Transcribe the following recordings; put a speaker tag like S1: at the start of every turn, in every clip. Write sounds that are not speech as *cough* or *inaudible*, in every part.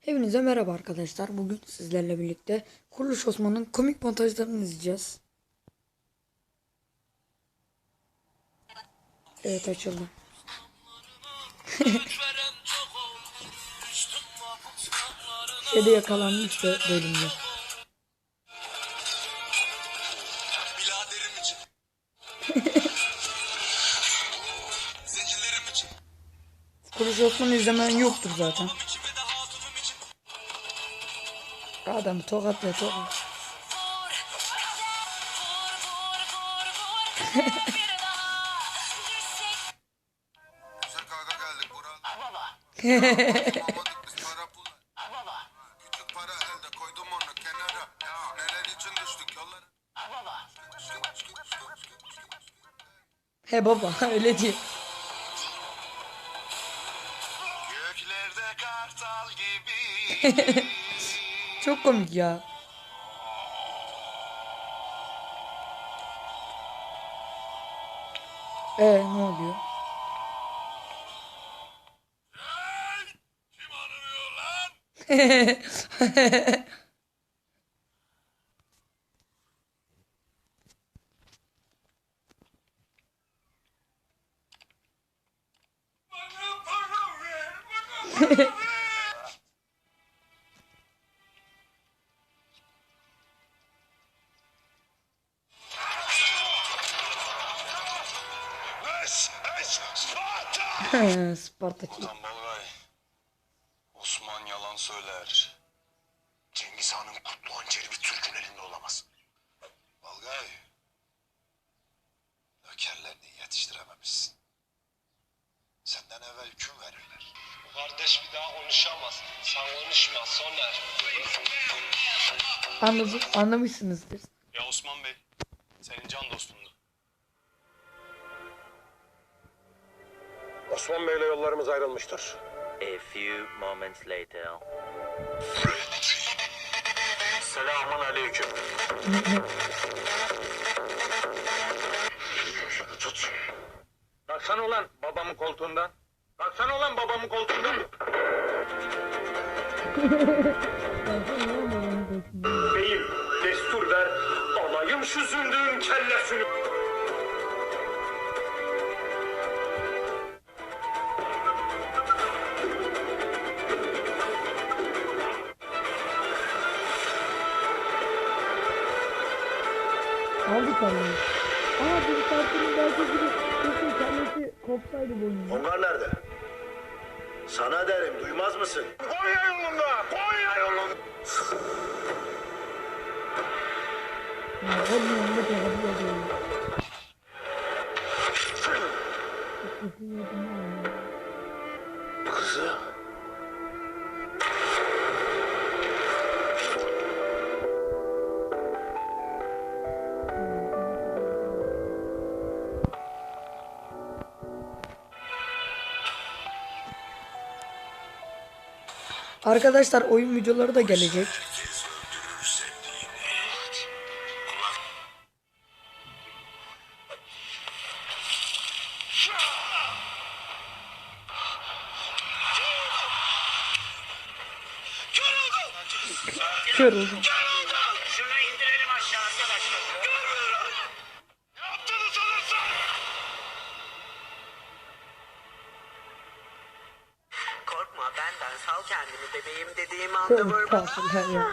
S1: Hepinize merhaba arkadaşlar. Bugün sizlerle birlikte Kuruluş Osman'ın komik montajlarını izleyeceğiz. Evet açıldı. *laughs* Şeyde yakalanmış da bölümde. *laughs* Kuruluş Osman'ı izlemeyen yoktur zaten.
S2: İçin düştük yollara.
S1: He baba *laughs* öyle diyor.
S2: Göklerde kartal gibi.
S1: Çok komik ya. Ee ne oluyor? *laughs*
S2: Kim Sparta!
S1: Spartacı.
S2: Ulan Balgay. Osman yalan söyler. Cengiz Han'ın kutlu hançeri bir Türk'ün elinde olamaz. Balgay. Nökerlerini yetiştirememişsin. Senden evvel küm verirler.
S3: Kardeş bir daha konuşamaz. Sen konuşma Soner.
S1: Anladım, anlamışsınızdır.
S3: Osman
S4: Bey'le yollarımız ayrılmıştır.
S5: A few moments later.
S4: Selamun aleyküm.
S2: Tut.
S4: Kalksana ulan babamın koltuğundan. Kalksana ulan babamın koltuğundan. *laughs* Beyim destur ver. Alayım şu zündüğün kellesini.
S1: Anlayı. Aa bir partinin belki biri kesin kendisi kopsaydı boynunu.
S4: Onlar nerede? Sana derim duymaz mısın? Konya yolunda! Konya yolunda!
S1: Ya onun yanında kapatıyor diyorum.
S4: Kızı.
S1: Arkadaşlar oyun videoları da gelecek. Kör oldum.
S6: Benden sal kendimi bebeğim dediğim anda vur
S1: ya.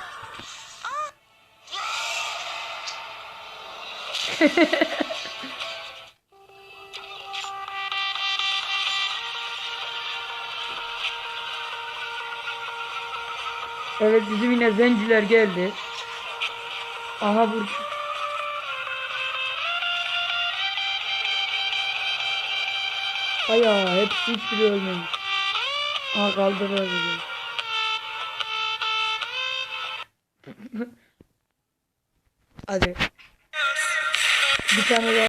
S1: *laughs* Evet bizim yine zenciler geldi. Aha bu. Aya hepsi hiçbiri ölmemiş. Aha kaldırıyor bizi. *laughs* Hadi. Bir tane daha.